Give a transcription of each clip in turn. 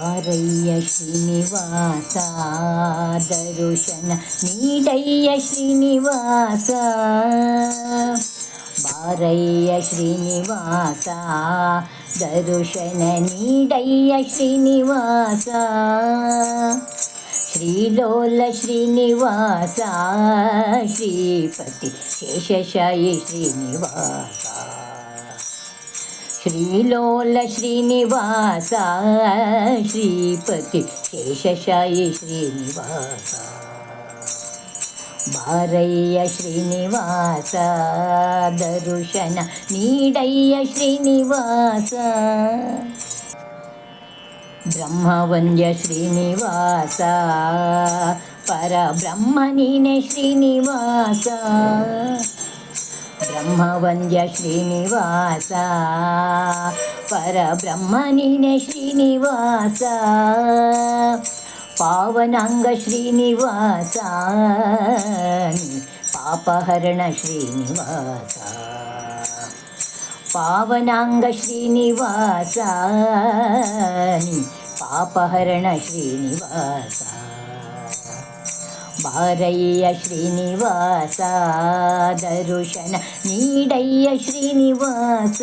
వారయ్య శ్రీనివాస దరుశన నీడయ్య శ్రీనివాస. వారయ్య శ్రీనివాస దరుశన నీడయ్య శ్రీనివాస. శ్రీలోల శ్రీనివాస శ్రీపతి శేషశాయి శ్రీనివాస. శ్రీలోల శ్రీనివాస శ్రీపతి శేషశాయి శ్రీనివాస భారయ్య శ్రీనివాస దరుశన నీడయ్య శ్రీనివాస బ్రహ్మవంద్య శ్రీనివాస పరబ్రహ్మ నీనే శ్రీనివాస. ब्रह्मवन्द्य श्रीनिवास परब्रह्मनिने श्रीनिवास। पावनाङ्ग श्रीनिवास पापहरण श्रीनिवास पावनाङ्ग श्रीनिवास पापहरण पापहरणश्रीनिवास। హారయ్య శ్రీనివాస దరుశన నీడయ్య శ్రీనివాస.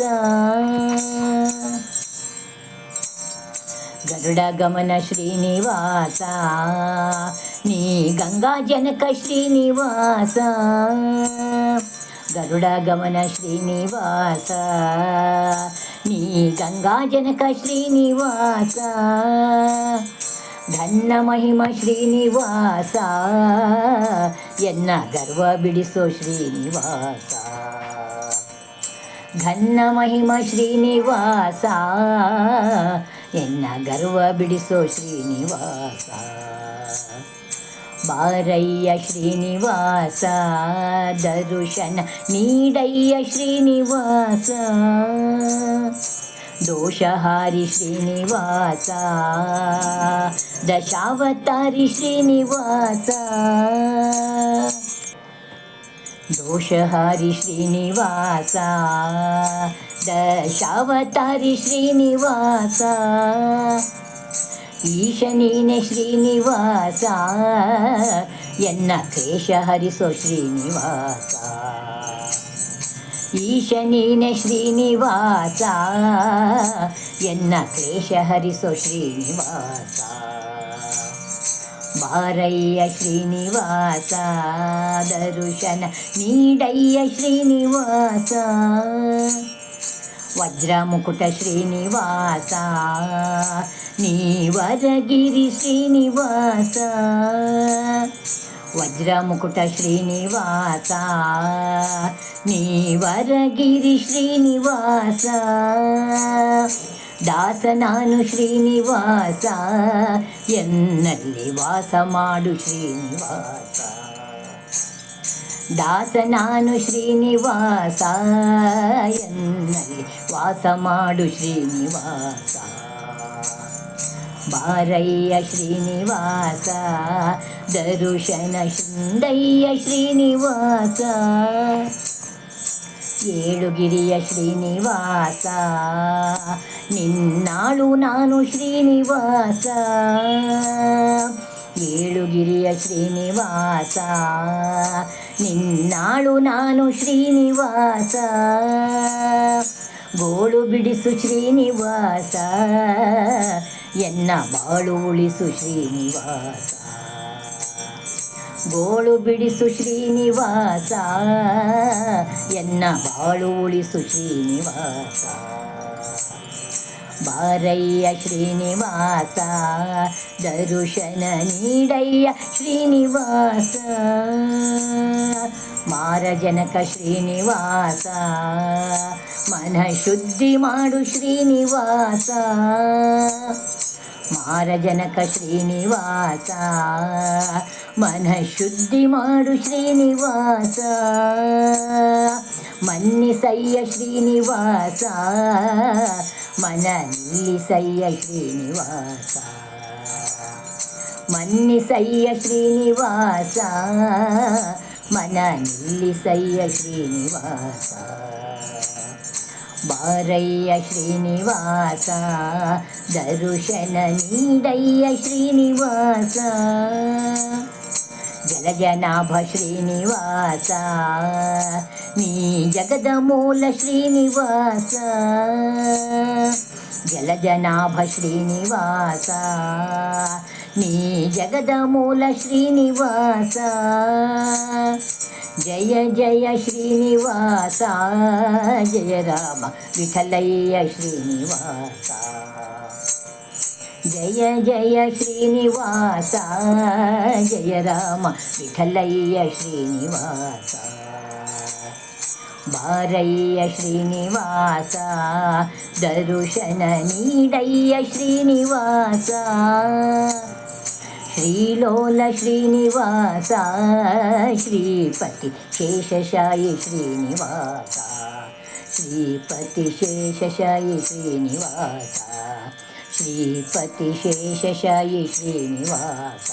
గరుడ గమన శ్రీనివాస నీ గంగా జనక శ్రీనివాస. గరుడ గమన శ్రీనివాస నీ గంగా జనక శ్రీనివాస. ಧನ್ನ ಮಹಿಮ ಶ್ರೀನಿವಾಸ, ಎನ್ನ ಗರ್ವ ಬಿಡಿಸೋ ಶ್ರೀನಿವಾಸ. ಧನ್ನ ಮಹಿಮ ಶ್ರೀನಿವಾಸ, ಎನ್ನ ಗರ್ವ ಬಿಡಿಸೋ ಶ್ರೀನಿವಾಸ. ಬಾರಯ್ಯ ಶ್ರೀನಿವಾಸ, ದರುಶನ ನೀಡಯ್ಯ ಶ್ರೀನಿವಾಸ. ದೋಷಹಾರಿ ಶ್ರೀನಿವಾಸ ದಶಾವತಾರಿ ಶ್ರೀನಿವಾಸ ದೋಷಹಾರಿ ಶ್ರೀನಿವಾಸ ದಶಾವತಾರಿ ಶ್ರೀನಿವಾಸ ಈಶ ನೀನೆ ಶ್ರೀನಿವಾಸ ಎನ್ನ ಕ್ಲೇಶ ಹರಿಸೋ ಶ್ರೀನಿವಾಸ ಈಶ ನೀನೆ ಶ್ರೀನಿವಾಸ ಎನ್ನ ಕ್ಲೇಶ ಹರಿಸೋ ಶ್ರೀನಿವಾಸ ಬಾರಯ್ಯ ಶ್ರೀನಿವಾಸ ದರುಶನ ನೀಡಯ್ಯ ಶ್ರೀನಿವಾಸ ವಜ್ರ ಮುಕುಟ ಶ್ರೀನಿವಾಸ ನೀವರಗಿರಿ ಶ್ರೀನಿವಾಸ ವಜ್ರ ಮುಕುಟ ಶ್ರೀನಿವಾಸ ನೀವರಗಿರಿ ಶ್ರೀನಿವಾಸ ದಾಸ ನಾನು ಶ್ರೀನಿವಾಸ ಎನ್ನಲ್ಲಿ ವಾಸ ಮಾಡು ಶ್ರೀನಿವಾಸ. ದಾಸ ನಾನು ಶ್ರೀನಿವಾಸ, ಎನ್ನಲ್ಲಿ ವಾಸ ಮಾಡು ಶ್ರೀನಿವಾಸ. ಬಾರಯ್ಯ ಶ್ರೀನಿವಾಸ ದರುಶನ ಶೃಂಗಯ್ಯ ಶ್ರೀನಿವಾಸ. ಏಳುಗಿರಿಯ ಶ್ರೀನಿವಾಸ. ನಿನ್ನಾಳು ನಾನು ಶ್ರೀನಿವಾಸ. ಏಳುಗಿರಿಯ ಶ್ರೀನಿವಾಸ. ನಿನ್ನಾಳು ನಾನು ಶ್ರೀನಿವಾಸ. ಗೋಳು ಬಿಡಿಸು ಶ್ರೀನಿವಾಸ. ಎನ್ನ ಬಾಳು ಉಳಿಸು ಶ್ರೀನಿವಾಸ. ಗೋಳು ಬಿಡಿಸು ಶ್ರೀನಿವಾಸ ಎನ್ನ ಬಾಳು ಉಳಿಸು ಶ್ರೀನಿವಾಸ ಬಾರಯ್ಯ ಶ್ರೀನಿವಾಸ ದರುಶನ ನೀಡಯ್ಯ ಶ್ರೀನಿವಾಸ ಮಾರಜನಕ ಶ್ರೀನಿವಾಸ ಮನ ಶುದ್ಧಿ ಮಾಡು ಶ್ರೀನಿವಾಸ ಮಾರಜನಕ ಶ್ರೀನಿವಾಸ ಮನಃಶುದ್ಧಿ ಮಾಡು ಶ್ರೀನಿವಾಸ ಮನ್ನಿಸಯ್ಯ ಶ್ರೀನಿವಾಸ ಮನ ನಿಲ್ಲಿಸಯ್ಯ ಶ್ರೀನಿವಾಸ ಮನ್ನಿಸಯ್ಯ ಶ್ರೀನಿವಾಸ ಮನ ನಿಲ್ಲಿಸಯ್ಯ ಶ್ರೀನಿವಾಸ ಬಾರಯ್ಯ ಶ್ರೀನಿವಾಸ ದರುಶನ ನೀಡಯ್ಯ ಶ್ರೀನಿವಾಸ జలజనాభ శ్రీనివాస నీ జగదమూల శ్రీనివాస. జలజనాభ శ్రీనివాస నీ జగదమూల శ్రీనివాస. జయ జయ శ్రీనివాస. జయ రామ విఠలయ్య శ్రీనివాస. జయ జయ శ్రీనివాస జయ రామ విఠలయ్య శ్రీనివాస భారయ్య శ్రీనివాస దర్శన నీడయ్య శ్రీనివాస శ్రీలోల శ్రీనివాస శ్రీపతి శేషశాయి శ్రీనివాస శ్రీపతి శేషశాయి శ్రీనివాస. శ్రీపతి శేషశాయి శ్రీనివాస